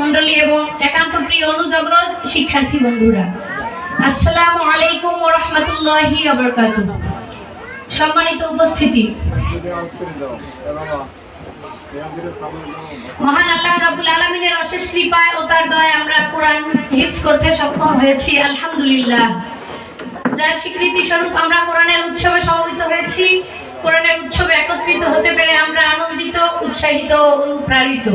মন্ডলী এবং একান্ত প্রিয় অনুজগ্রজ শিক্ষার্থী বন্ধুরা, আসসালামু আলাইকুম ওয়া রাহমাতুল্লাহি ওয়া সম্মানিত উপস্থিতি। মহান আল্লাহ রাব্বুল আলামিনের অশেষ কৃপায় ও তার দয়ায় আমরা কোরআন হিফজ করতে সক্ষম হয়েছি, আলহামদুলিল্লাহ। যার স্বীকৃতি স্বরূপ আমরা কোরআনের উৎসবে সমবেত হয়েছি, কোরআনের উৎসবে একত্রিত হতে পেরে আমরা আনন্দিত, উৎসাহিত অনুপ্রাণিত।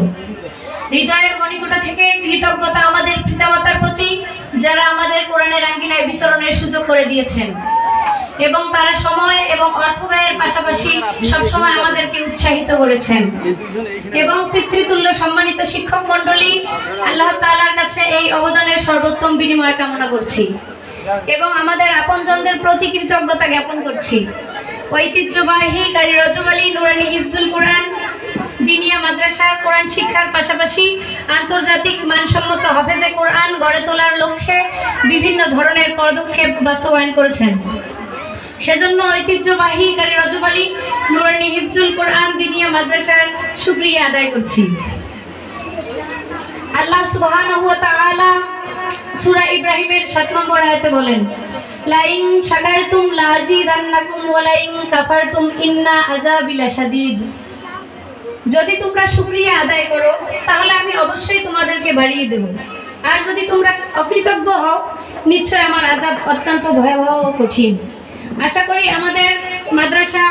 হৃদয়ের মণিকোটা থেকে কৃতজ্ঞতা আমাদের পিতামাতার প্রতি, যারা আমাদের কোরআনের আঙ্গিনায় বিচরণের সুযোগ করে দিয়েছেন। এবং তারা সময় এবং অর্থ ব্যয়ের পাশাপাশি সবসময় আমাদেরকে উৎসাহিত করেছেন। এবং পিতৃতুল্য সম্মানিত শিক্ষক মণ্ডলী, আল্লাহ তাআলার কাছে এই অবদানের সর্বোত্তম বিনিময় কামনা করছি। এবং আমাদের আপনজনদের প্রতি কৃতজ্ঞতা জ্ঞাপন করছি। ঐতিহ্যবাহী গাড়ি রজবালি নুরানি হিফজুল কোরআন দিনিয়া মাদ্রাসা, কোরআন শিক্ষার পাশাপাশি আন্তর্জাতিক মানসম্মত হাফেজে কোরআন গড়ে তোলার লক্ষ্যে বিভিন্ন ধরনের পদক্ষেপ বাস্তবায়ন করেছেন। সেজন্য ঐতিহ্যবাহী গাড়ি রজবালি নুরানি হিফজুল কোরআন দিনিয়া মাদ্রাসার শুকরিয়া আদায় করছি। আল্লাহ সুবহানাহু সূরা ইব্রাহিমের 7 নম্বর আয়াতে বলেন, লাইন শাকারতুম লাযিদান্নাকুম ওয়া লাইন কাফারতুম ইন্না আযাবি লাশাদীদ যদি তোমরা শুকরিয়া আদায় করো, তাহলে আমি অবশ্যই তোমাদেরকে বাড়িয়ে দেব। আর যদি তোমরা অকৃতজ্ঞ হও, নিশ্চয় আমার আযাব অত্যন্ত ভয়াবহ ও কঠিন। আশা করি আমাদের মাদ্রাসা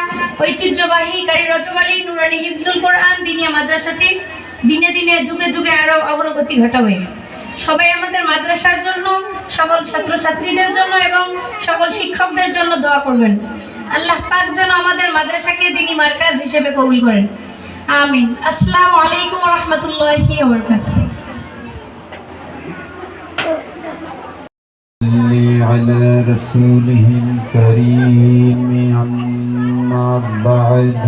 ঐতিহ্যবাহী গাড়ি রজবালি নুরানি হিফজুল কোরআন দিনিয়া মাদ্রাসাটি দিনে দিনে যুগে যুগে আরও অগ্রগতি ঘটাবে। সবাই আমাদের মাদ্রাসার জন্য, সকল ছাত্রছাত্রীদের জন্য এবং সকল শিক্ষকদের জন্য দোয়া করবেন। আল্লাহ পাক যেন আমাদের মাদ্রাসাকে দিনী মার্কাজ হিসেবে কবুল করেন। আমিন আসসালামু আলাইকুম ওয়া রাহমাতুল্লাহি ওয়া বারাকাতুহু صل على رسوله الكريم أما بعد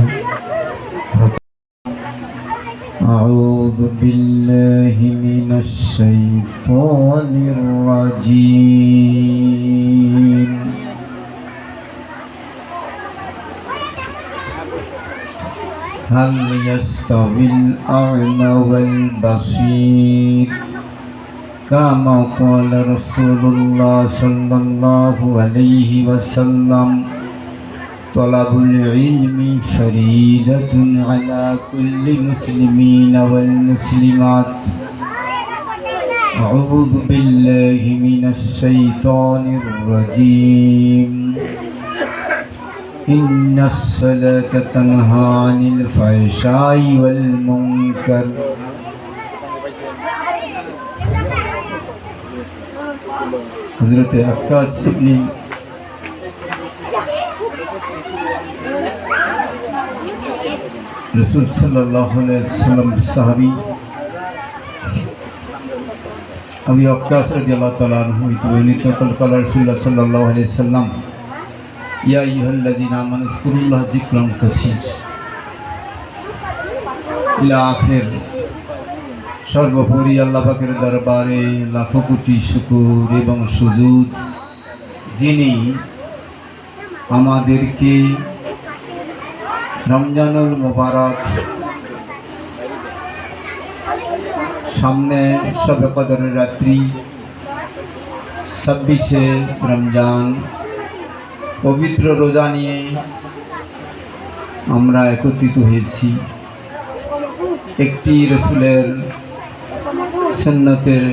أعوذ بالله من الشيطان الرجيم هل يستوي الأعمى والبصير؟ كما قال رسول الله صلى الله عليه وسلم طلب العلم فريدة على كل مسلمين والمسلمات. أعوذ بالله من الشيطان الرجيم. إن الصلاة تنهى عن الفحشاء والمنكر. حضرت عباس بن رسول صلى الله عليه وسلم صحابي. أبي عباس رضي الله تعالى عنه يتويني تقل قال رسول الله صلى الله عليه وسلم সর্বোপরি আল্লাহ পাকের দরবারে লাখো কোটি শুকুর এবং সুজুদ। যিনি আমাদেরকে রমজানুল মোবারক সামনে সবে কদরের রাত্রি ছাব্বিশে রমজান পবিত্র রোজা নিয়ে আমরা একত্রিত হয়েছি। একটি রসুলের সন্ন্যতের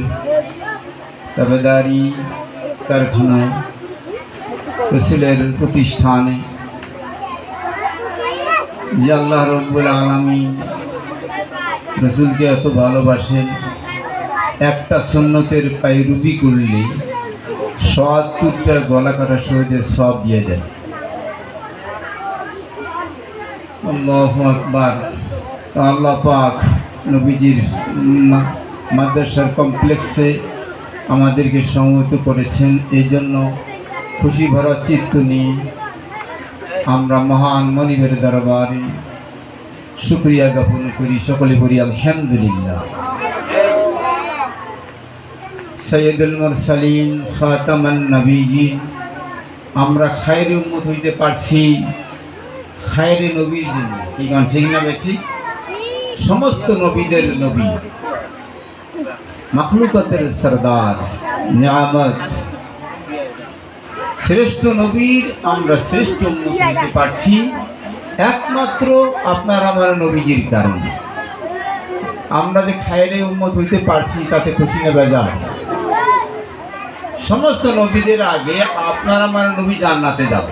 তাবেদারি কারখানায়, রসুলের প্রতিষ্ঠানে। যে আল্লাহ রব্বুল আলমী রসুলকে এত ভালোবাসেন, একটা সন্ন্যতের পায়রুবি করলে সত্তরটা গলা কাটা শহীদের সব দিয়ে দেয় আল্লাহ আকবার। পাক নবীজির মাদ্রাসার কমপ্লেক্সে আমাদেরকে সমবেত করেছেন। এই জন্য খুশি ভরা চিত্ত নিয়ে আমরা মহান মনিবের দরবারে শুক্রিয়া জ্ঞাপন করি। সকলে করি আলহামদুলিল্লাহ। সৈয়দুল মুরসালিন, খাতামান নবীজি আমরা খায়ের উম্মত হইতে পারছি খায়ের নবীর জন্য। কি গান, ঠিক না ঠিক? সমস্ত নবীদের নবী। মখলুকতের সরদার, নিয়ামত। শ্রেষ্ঠ নবীর আমরা শ্রেষ্ঠ উন্মত হইতে পারছি। একমাত্র আপনার আমার নবীজির কারণে। আমরা যে খায়রে উন্মত হইতে পারছি, তাতে খুশি না বেজার। সমস্ত নবীদের আগে আপনার আমার নবী জান্নাতে যাবে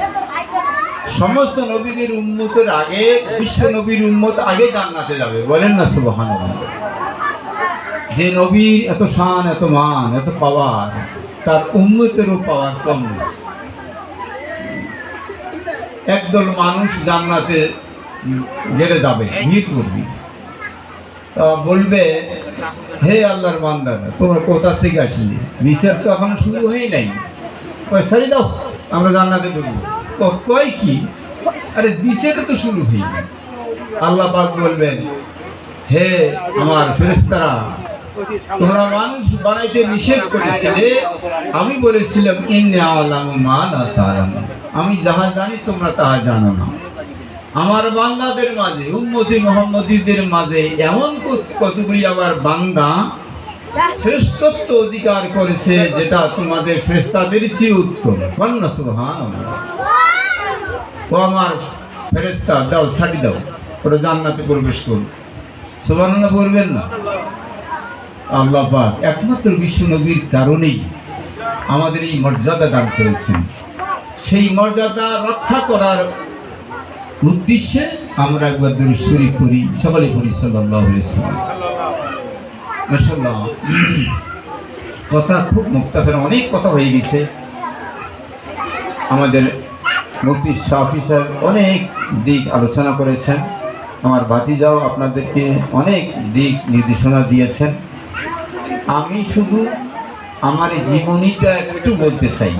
সমস্ত নবীদের উন্মতের আগে, বিশ্ব নবীর উন্মত আগে জান্নাতে যাবে। বলেন না সুবহান যে নবীর এত শান, এত মান, এত পাওয়ার তার উন্মতেরও পাওয়ার কম। একদল মানুষ জান্নাতে গেলে যাবে, ভিড় করবি। বলবে, হে আল্লাহর বান্দারা তোমরা কোথা থেকে আসলি? বিচার তো এখনও শুরু হয়ে নাই। সারি দাও, আমরা জান্নাতে ঢুকবো। তো কয় কি? আরে বিচারে তো শুরু হয়নি আল্লাহ পাক বলবেন, হে আমার ফেরেস্তারা তোমরা মানুষ বানাইতে নিষেধ করেছিলে। আমি বলেছিলাম, ইন্নে আলামু মা লা তাআলামু। আমি যাহা জানি, তোমরা তাহা জানো না। আমার বান্দাদের মাঝে, উম্মতি মোহাম্মদীদের মাঝে এমন কত- কতগুলি আবার বান্দা শ্রেষ্ঠত্ব অধিকার করেছে যেটা তোমাদের ফেরেশতাদের চেয়ে উত্তম। কন্যা সুবহান ও আমার ফেরেস্তা দাও, ছাড়ি দাও, ওরা জান্নাতে প্রবেশ করুন সুবহানাল্লাহ বলবেন না? আল্লাহ পাক একমাত্র বিশ্ব নবীর কারণেই আমাদের এই মর্যাদা দান করেছেন। সেই মর্যাদা রক্ষা করার উদ্দেশ্যে আমরা একবার দরুদ শরীফ করি সকলে আলাইহি সাল্লাম কথা খুব মুক্তাফের অনেক কথা হয়ে গেছে। আমাদের মুফতি শাফি সাহেব অনেক দিক আলোচনা করেছেন। আমার ভাতিজাও আপনাদেরকে অনেক দিক নির্দেশনা দিয়েছেন। আমি শুধু আমার জীবনীটা একটু বলতে চাই।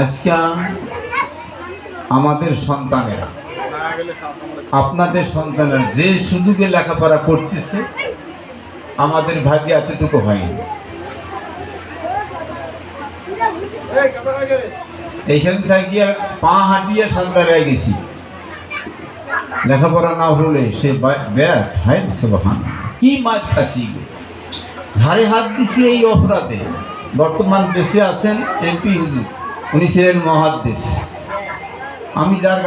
আজকে আমাদের সন্তানেরা। আপনাদের সন্তানেরা যে সুযোগে লেখাপড়া করতেছে, আমাদের ভাগ্যে এতটুকু হয়নি। এইখান থেকে পা হাঁটিয়ে সন্তানায় গেছি। লেখাপড়া না হলে সে ব্যাট হায় সুবহান কি মাছ খাসি ঘাড়ে হাত দিছে এই অপরাধে। বর্তমান দেশে আছেন এমপি হুজুর। উনি ছিলেন মহাদ্দেশ আমি যার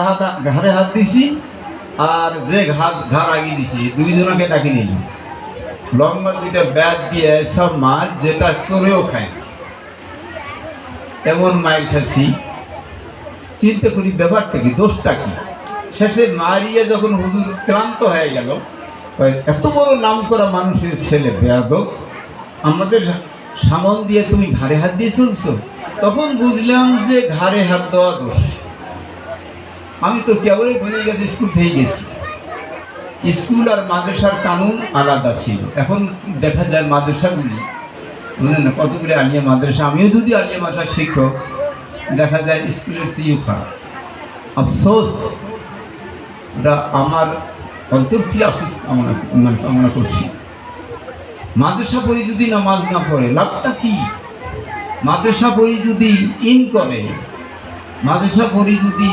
ঘাড়ে হাত দিছি আর যে ঘাত ঘাড় আগিয়ে দিছি দুইজনকে ডাকি নিলাম। লম্বা দুইটা ব্যাট দিয়ে সব মাছ যেটা চড়েও খায়। এমন মায়ের খাচ্ছি। চিন্তা করি ব্যাপারটা কি, দোষটা কি? শেষে মারিয়ে যখন হুজুর ক্লান্ত হয়ে গেল এত বড় নাম করা মানুষের ছেলে, বেয়াদব। আমাদের সামন দিয়ে তুমি ঘাড়ে হাত দিয়ে চলছো? তখন বুঝলাম যে ঘাড়ে হাত দেওয়া দোষ। আমি তো কেবলই বলে গেছি, স্কুল থেকে গেছি। স্কুল আর মাদ্রাসার কানুন আলাদা ছিল। এখন দেখা যায় মাদ্রাসাগুলি, বুঝলেন না কতগুলি আলিয়া মাদ্রাসা। আমিও যদি আলিয়া মাদ্রাসার শিক্ষক, দেখা যায় স্কুলের চেয়েও খারাপ। আফসোস, ওটা আমার অন্তর থেকে আফসোস কামনা মানে কামনা করছি। মাদ্রাসা পড়ি যদি নামাজ না পড়ে, লাভটা কি? মাদ্রাসা পড়ি যদি ইন করে, মাদ্রাসা পড়ি যদি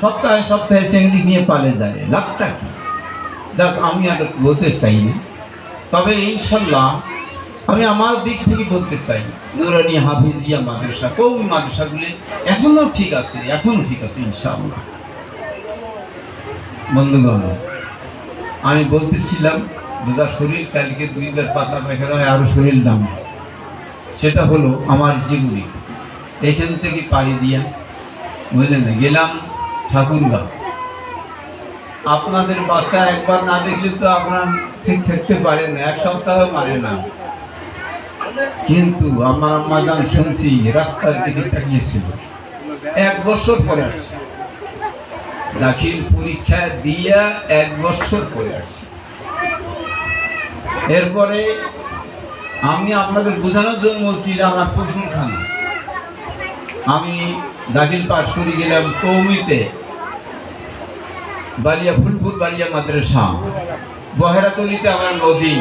সপ্তাহে সপ্তাহে চেংড়ি নিয়ে পালে যায়। লাভটা কি? যাক, আমি আর বলতে চাই না তবে ইনশাল্লাহ আমি আমার দিক থেকে বলতে চাই, নুরানি হাফিজিয়া মাদ্রাসা, কৌমি মাদ্রাসাগুলি এখনও ঠিক আছে, এখনও ঠিক আছে ইনশাআল্লাহ। বন্ধুগণ, আমি বলতেছিলাম বোঝার শরীর কালকে দুইবার পাতলা পায়খানা হয়, আরও শরীর নাম। সেটা হলো আমার জীবনী। এখান থেকে পাড়ি দিয়া, বুঝলেন গেলাম ঠাকুরগাঁও আপনাদের বাসা একবার না দেখলে তো আপনার ঠিক থাকতে পারেন এক সপ্তাহ মানে না। কিন্তু আমার যান শুনছি, রাস্তার দিকে তাকিয়েছিল। এক বছর পরে আসছে। দাখিল পরীক্ষা দিয়া এক বছর পরে আসছে। এরপরে আমি আপনাদের বোঝানোর জন্য বলছি আমার প্রশংসানা আমি দাখিল পাশ করে গেলাম কৌমিতে। বালিয়া ফুলপুর বালিয়া মাদ্রাসা। বহেরাতলিতে আমরা লজিং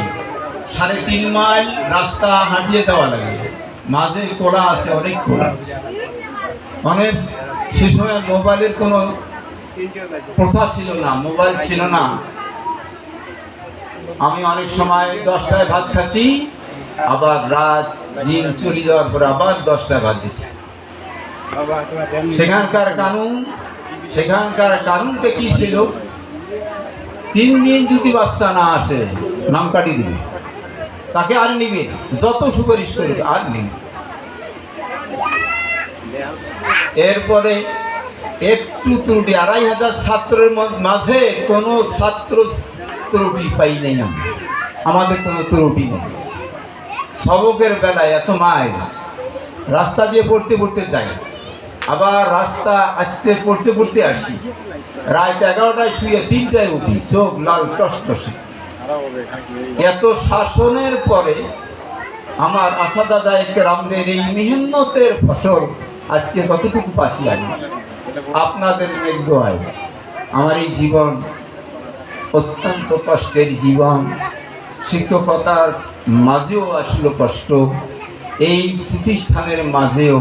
সাড়ে তিন মাইল রাস্তা হাঁটিয়ে দেওয়া লাগে। মাঝে কোলা আছে অনেক কোলা আছে। অনেক সে সময় মোবাইলের কোনো প্রথা ছিল না মোবাইল ছিল না। আমি অনেক সময় দশটায় ভাত খাচ্ছি আবার রাত দিন চলে যাওয়ার পর আবার দশটায় ভাত দিচ্ছি। সেখানকার কানুন সেখানকার কানুনটা কি ছিল? তিন দিন যদি বাচ্চা না আসে, নাম কাটি দিবে। তাকে আর নিবে যত সুপারিশ করবে আর নিবে এরপরে একটু ত্রুটি, আড়াই হাজার ছাত্রের মাঝে কোনো ছাত্র ত্রুটি পাই নাই আমি আমাদের কোনো ত্রুটি নেই। সবকের বেলায় এত মায়ের। রাস্তা দিয়ে পড়তে পড়তে যাই আবার রাস্তা আসতে পড়তে পড়তে আসি। রাত এগারোটায় শুয়ে তিনটায় উঠি, চোখ লাল টস এত শাসনের পরে আমার আসাদাদায়ক রামদের এই মেহনতের ফসল আজকে কতটুকু পাচ্ছি আমি আপনাদের মেঘ হয় আমার এই জীবন অত্যন্ত কষ্টের জীবন। শিক্ষকতার মাঝেও আসলো কষ্ট। এই প্রতিষ্ঠানের মাঝেও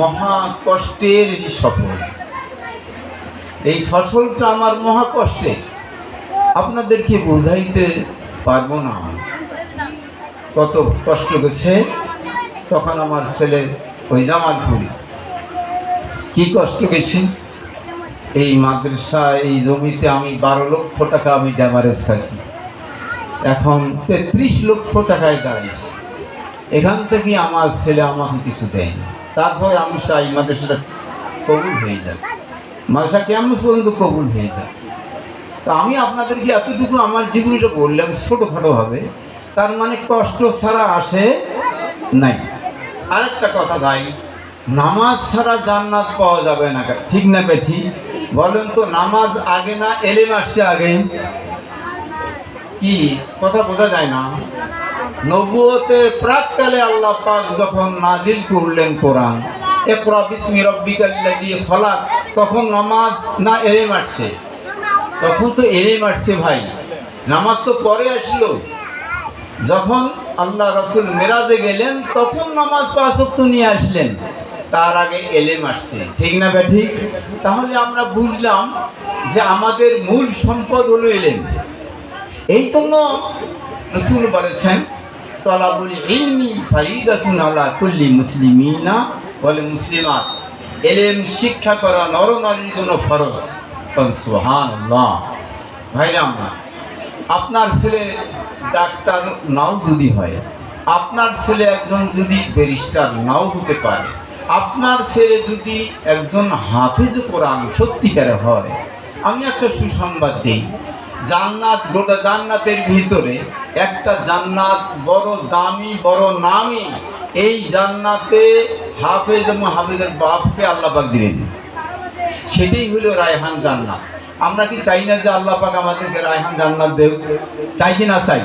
মহা কষ্টের যে সফল, এই ফসলটা আমার মহা কষ্টে আপনাদেরকে বোঝাইতে পারব না। কত কষ্ট গেছে, তখন আমার ছেলে ওই জামালপুরি। কি কষ্ট গেছে? এই মাদ্রাসা এই জমিতে আমি বারো লক্ষ টাকা আমি ড্যামারেজ খাইছি। এখন তেত্রিশ লক্ষ টাকায় দাঁড়িয়েছে এখান থেকে আমার ছেলে আমাকে কিছু দেয়নি। তারপরে আমি চাই মাদ্রাসাটা কবুল হয়ে যাক। মাদ্রাসা কেমন পর্যন্ত কবুল হয়ে যাক। তা আমি আপনাদেরকে এতটুকু আমার জীবনটা বললাম, ছোটোখাটো হবে তার মানে কষ্ট ছাড়া আসে নাই। আরেকটা কথা ভাই, নামাজ ছাড়া জান্নাত পাওয়া যাবে না ঠিক না বেঠি বলেন তো, নামাজ আগে না এলেম আসছে আগে? কি? কথা বোঝা যায় না? নবুয়তে প্রাককালে আল্লাহ পাক যখন নাজিল করলেন কোরআন একরা বিসমি রব্বিকাল্লাযী খলাক, তখন নামাজ না এলেম মারছে? তখন তো এলেম মারছে ভাই। নামাজ তো পরে আসলো। যখন আল্লাহ রসুল মেরাজে গেলেন, তখন নামাজ পাঁচক্ত নিয়ে আসলেন। তার আগে এলে মারছে। ঠিক না ব্যা ঠিক তাহলে আমরা বুঝলাম যে আমাদের মূল সম্পদ হলো এলেম এই জন্য রসুল বলেছেন তলাবুল ইলমি ফারিদাতুন আলা কুল্লি মুসলিমিনা বলে মুসলিমাত এলেম শিক্ষা করা নরনারীর জন্য ফরজ। সুবহানাল্লাহ। ভাইরা আমার, আপনার ছেলে ডাক্তার নাও যদি হয়, আপনার ছেলে একজন যদি ব্যারিস্টার নাও হতে পারে, আপনার ছেলে যদি একজন হাফিজ কোরআন সত্যিকারে হয়, আমি একটা সুসংবাদ দিই। জান্নাত, গোটা জান্নাতের ভিতরে একটা জান্নাত বড় দামি, বড় নামি। এই জান্নাতে হাফেজ এবং হাফেজের বাপকে আল্লাহ পাক দিলেন সেটাই হলো রায়হান জান্নাত। আমরা কি চাই না যে আল্লাহ পাক আমাদেরকে রায়হান জান্নাত দেব চাই কি না চাই?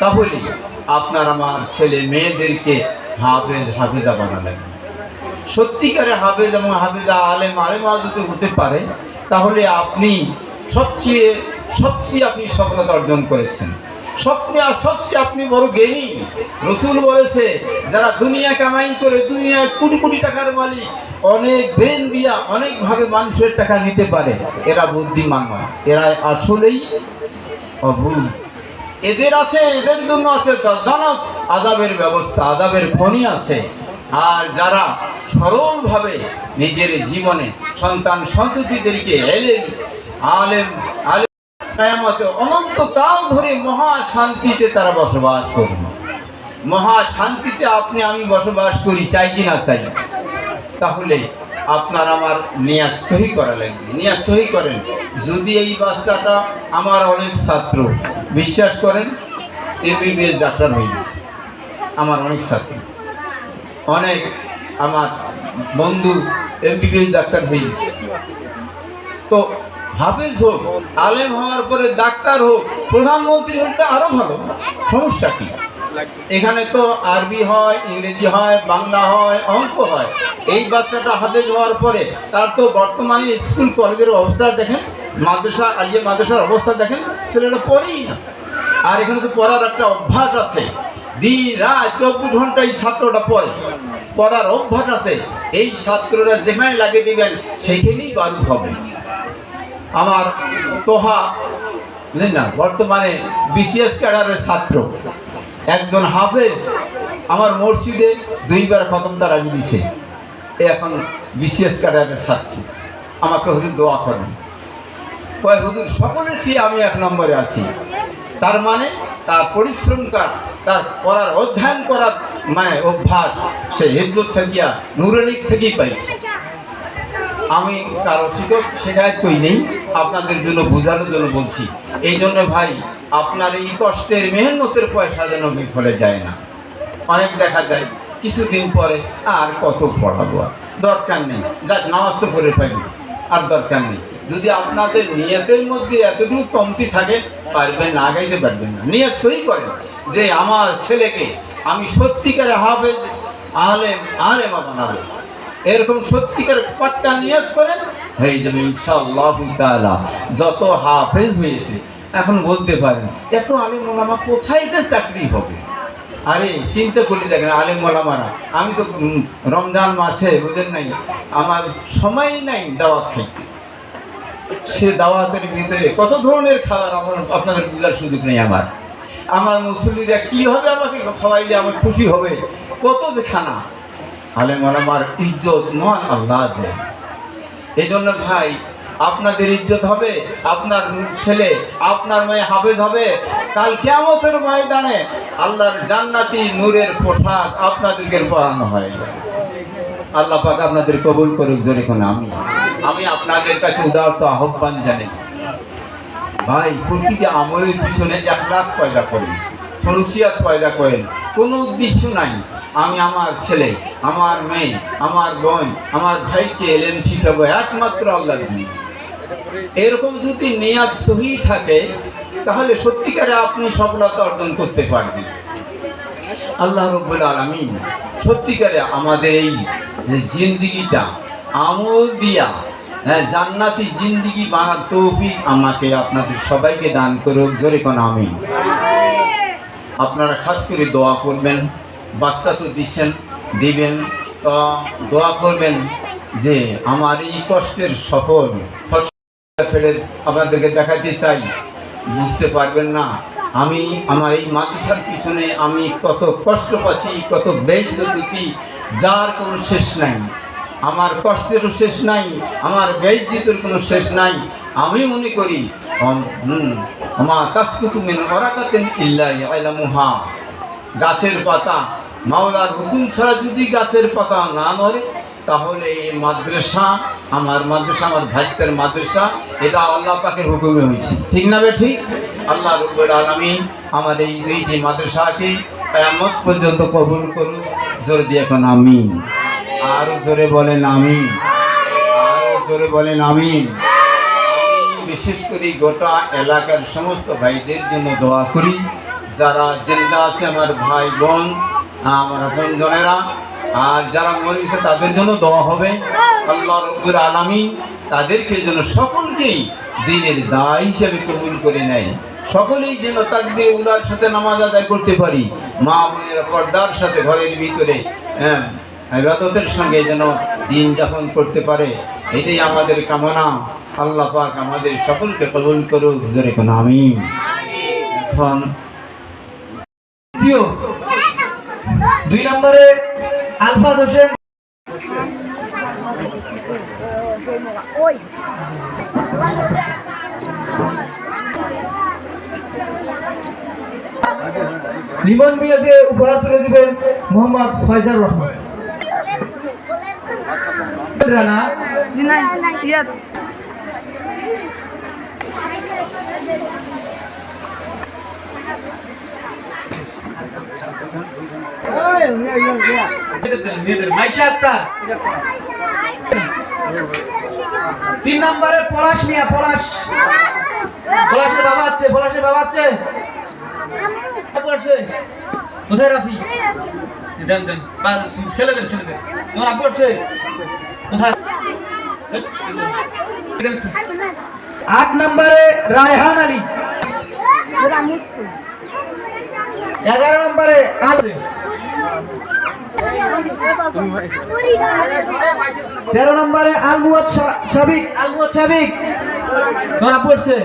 তাহলে আপনার আমার ছেলে মেয়েদেরকে হাফেজ, হাফেজা বানালেন সত্যিকারে হাফেজ এবং হাফেজা আলেম, আলেমা যদি হতে পারে, তাহলে আপনি সবচেয়ে সবচেয়ে আপনি সফলতা অর্জন করেছেন। সবচেয়ে সবচেয়ে আপনি বড় জ্ঞানী। রসুল বলেছে, যারা দুনিয়া কামাই করে দুনিয়ায় কোটি কোটি টাকার মালিক, অনেক ব্রেন দিয়া অনেকভাবে মানুষের টাকা নিতে পারে। এরা বুদ্ধিমান নয়। এরা আসলেই অবুঝ এদের আছে, এদের জন্য আছে দানব আদাবের ব্যবস্থা, আদাবের খনি আছে। আর যারা সরলভাবে নিজের জীবনে সন্তান সন্ততিদেরকে এলেন, আলেম আলেম কেয়ামতে অনন্তকাল ধরে মহা শান্তিতে তারা বসবাস করবে। মহা শান্তিতে আপনি, আমি বসবাস করি, চাই কি না চাই? তাহলে আপনার আমার নিয়াত সহি করা লাগবে। নিয়াত সহি করেন। যদি এই বাচ্চাটা আমার অনেক ছাত্র, বিশ্বাস করেন এমবিবিএস ডাক্তার হয়ে গেছে। আমার অনেক ছাত্র। অনেক আমার বন্ধু এমবিবিএস ডাক্তার হয়ে গেছে। তো হাফেজ হোক, আলেম হওয়ার পরে ডাক্তার হোক, প্রধানমন্ত্রী হোক, তো আরও ভালো। সমস্যা কি? এখানে তো আরবি হয়, ইংরেজি হয়, বাংলা হয়, অঙ্ক হয়। এই বাচ্চাটা হাফেজ হওয়ার পরে তার তো বর্তমানে স্কুল, কলেজের অবস্থা দেখেন, মাদ্রাসা, আলিয়া মাদ্রাসার অবস্থা দেখেন, ছেলেরা পড়েই না। আর এখানে তো পড়ার একটা অভ্যাস আছে। দিন, রাত, চব্বিশ ঘণ্টা এই ছাত্রটা পড়ে। পড়ার অভ্যাস আছে। এই ছাত্ররা যেখানে লাগিয়ে দিবেন, সেখানেই বারুদ হবে। আমার তোহা না? বর্তমানে বিসিএস ক্যাডারের ছাত্র। একজন হাফেজ আমার মসজিদে দুইবার খতম দ্বারা দিছে এখন বিসিএস ক্যাডারের ছাত্র। আমাকে হুজুর দোয়া করেন। কয়, হুজুর সকলের চেয়ে আমি এক নম্বরে আছি। তার মানে তার পরিশ্রম কার, তার পড়ার অধ্যয়ন করার মানে অভ্যাস, সে হিজত থাকিয়া নুরানিক থেকেই পাইছে। আমি কারও শিক্ষক শেখায় কই নেই। আপনাদের জন্য, বোঝানোর জন্য বলছি। এই জন্য ভাই, আপনার এই কষ্টের মেহনতের পয়সা যেন বিফলে যায় না। অনেক দেখা যায়, কিছুদিন পরে আর কত পড়াবো আর। দরকার নেই। যাক, নামাজ তো পড়ে পাইনি আর দরকার নেই। যদি আপনাদের নিয়তের মধ্যে এতটুকু কমতি থাকে, পারবেন না, আগাইতে পারবেন না। নিয়ত সই করেন যে আমার ছেলেকে আমি সত্যিকারে হাফেজ, আলেম, আলেমা বানাবো। এরকম সত্যিকার পাট্টা নিয়ত করেন হয়ে যাবে ইনশাআল্লাহ তাআলা। যত হাফেজ হয়েছে, এখন বলতে পারেন, এত আলিম ওলামা কোথায় চাকরি হবে? আরে, চিন্তা করে দেখেন আলেম ওলামারা, আমি তো রমজান মাসে, বুঝেন নাই, আমার সময় নাই দাওয়াত খাইতে। সে দাওয়াতের ভিতরে কত ধরনের খাবার আমার, আপনাদের বোঝার সুযোগ নেই আমার। আমার মুসলিরা কীভাবে আমাকে খাওয়াইলে আমার খুশি হবে? কত যে খানা। আলেম আমার ইজ্জত মহান আল্লাহ দেয়। এই জন্য ভাই, আপনাদের ইজ্জত হবে, আপনার ছেলে, আপনার মেয়ে হাফেজ হবে। কাল কেমতের ময়দানে আল্লাহর জান্নাতি নূরের পোশাক আপনাদেরকে পরানো হয়। আল্লাহ পাক আপনাদের কবুল করুক, জোরে কোন আমি আমি আপনাদের কাছে উদারত আহ্বান জানি ভাই, প্রতিটি আমলের পিছনে এক পয়দা করেন ফনুসিয়াত পয়দা করেন। কোনো উদ্দেশ্য নাই। আমি আমার ছেলে, আমার মেয়ে, আমার বোন, আমার ভাইকে এলেন শিখাবো একমাত্র আল্লাহ এরকম যদি নিয়াদ সহি থাকে, তাহলে সত্যিকারে আপনি সফলতা অর্জন করতে পারবেন। আল্লাহ রব্বুল আলমিন সত্যিকারে আমাদের এই জিন্দিগিটা, আমল দিয়া হ্যাঁ জান্নাতি জিন্দিগি বানার তৌফিক আমাকে আপনাদের সবাইকে দান করুক। জোরে কোন আমি আপনারা খাস করে দোয়া করবেন, বাচ্চা তো দিচ্ছেন দিবেন, তো দোয়া করবেন যে আমার এই কষ্টের সফল ফেলে আপনাদেরকে দেখাতে চাই। বুঝতে পারবেন না, আমি আমার এই মাদ্রাসার পিছনে আমি কত কষ্ট পাচ্ছি, কত ব্যয় চলতেছি যার কোনো শেষ নাই। আমার কষ্টেরও শেষ নাই, আমার ব্যয়জিতের কোনো শেষ নাই। আমি মনে করি, আমা তাসকুতু মিন ওরাকাতিন ইল্লা ইয়ালামুহা। গাছের পাতা, মাওলার হুকুম ছাড়া যদি গাছের পাতা না নড়ে তাহলে এই মাদ্রাসা আমার মাদ্রাসা, আমার ভাইস্তের মাদ্রাসা, এটা আল্লাহ পাকের হুকুমে হয়েছে। ঠিক না বে ঠিক আল্লাহ রব্বুল আলমী আমার এই দুইটি মাদ্রাসাকে কেয়ামত পর্যন্ত কবুল করুক। জোরে দিয়ে এখন আমিন। আরও জোরে বলেন আমিন। আরও জোরে বলেন আমিন। আমি বিশেষ করে গোটা এলাকার সমস্ত ভাইদের জন্য দোয়া করি। যারা জিন্দা আছে আমার ভাই বোন, আমার আপনজনেরা আর যারা মরে তাদের জন্য দোয়া হবে। আল্লাহ রব্বুর আলামিন তাদেরকে যেন সকলকেই দিনের দায় হিসেবে কবুল করে নেয়। সকলেই যেন তাকবির, উলার সাথে নামাজ আদায় করতে পারি। মা বোনের পর্দার সাথে ঘরের ভিতরে হ্যাঁ ইবাদতের সঙ্গে যেন দিন যাপন করতে পারে। এটাই আমাদের কামনা। আল্লাহ পাক আমাদের সকলকে কবুল করুক। জোরে কোন আমি এখন দুই নম্বরে আলফাজ হোসেন। লিমন বিয়াতে উপহার তুলে দিবেন মোহাম্মদ ফয়জার রহমান। তিন নম্বরে পলাশ মিয়া পলাশ। পলাশের বাবা আছে পলাশের বাবা আছে। কোথায় রাফি? ছেলেদের ছেলেদের। তোমার পড়ছে কোথায় আট নম্বরে রায়হান আলী। এগারো নম্বরে তেরো নম্বরে আলমুয়াদ সাবিক আলমুয়াদ সাবিক ধরা পড়ছে।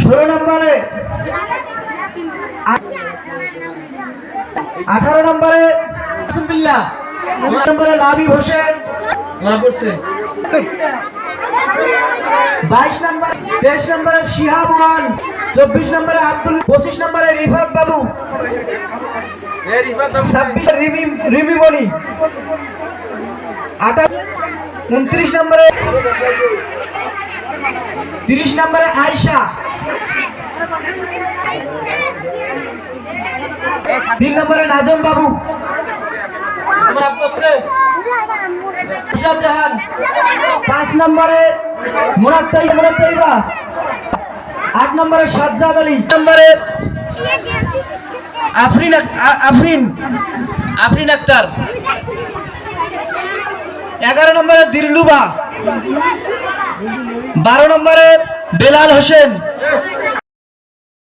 ষোলো নম্বরে আঠারো নম্বরে বিল্লাহ উনিশ নম্বরে লাবিব হোসেন। ধরা পড়ছে? বাইশ নম্বর তেইশ নম্বরে শিহাব ওয়ান চব্বিশ নম্বরে আব্দুল পঁচিশ নম্বরে রিফাত বাবু। ছাব্বিশ রিমি রিমি মণি। আঠাশ উনত্রিশ নম্বরে তিরিশ নম্বরে আয়শা। তিন নম্বরে নাজম বাবু। পাঁচ নম্বরে আট নম্বরে আলী। আফরিন আফরিন আফরিন আক্তার। এগারো নম্বরে দিরলুবা বারো নম্বরে বেলাল হোসেন।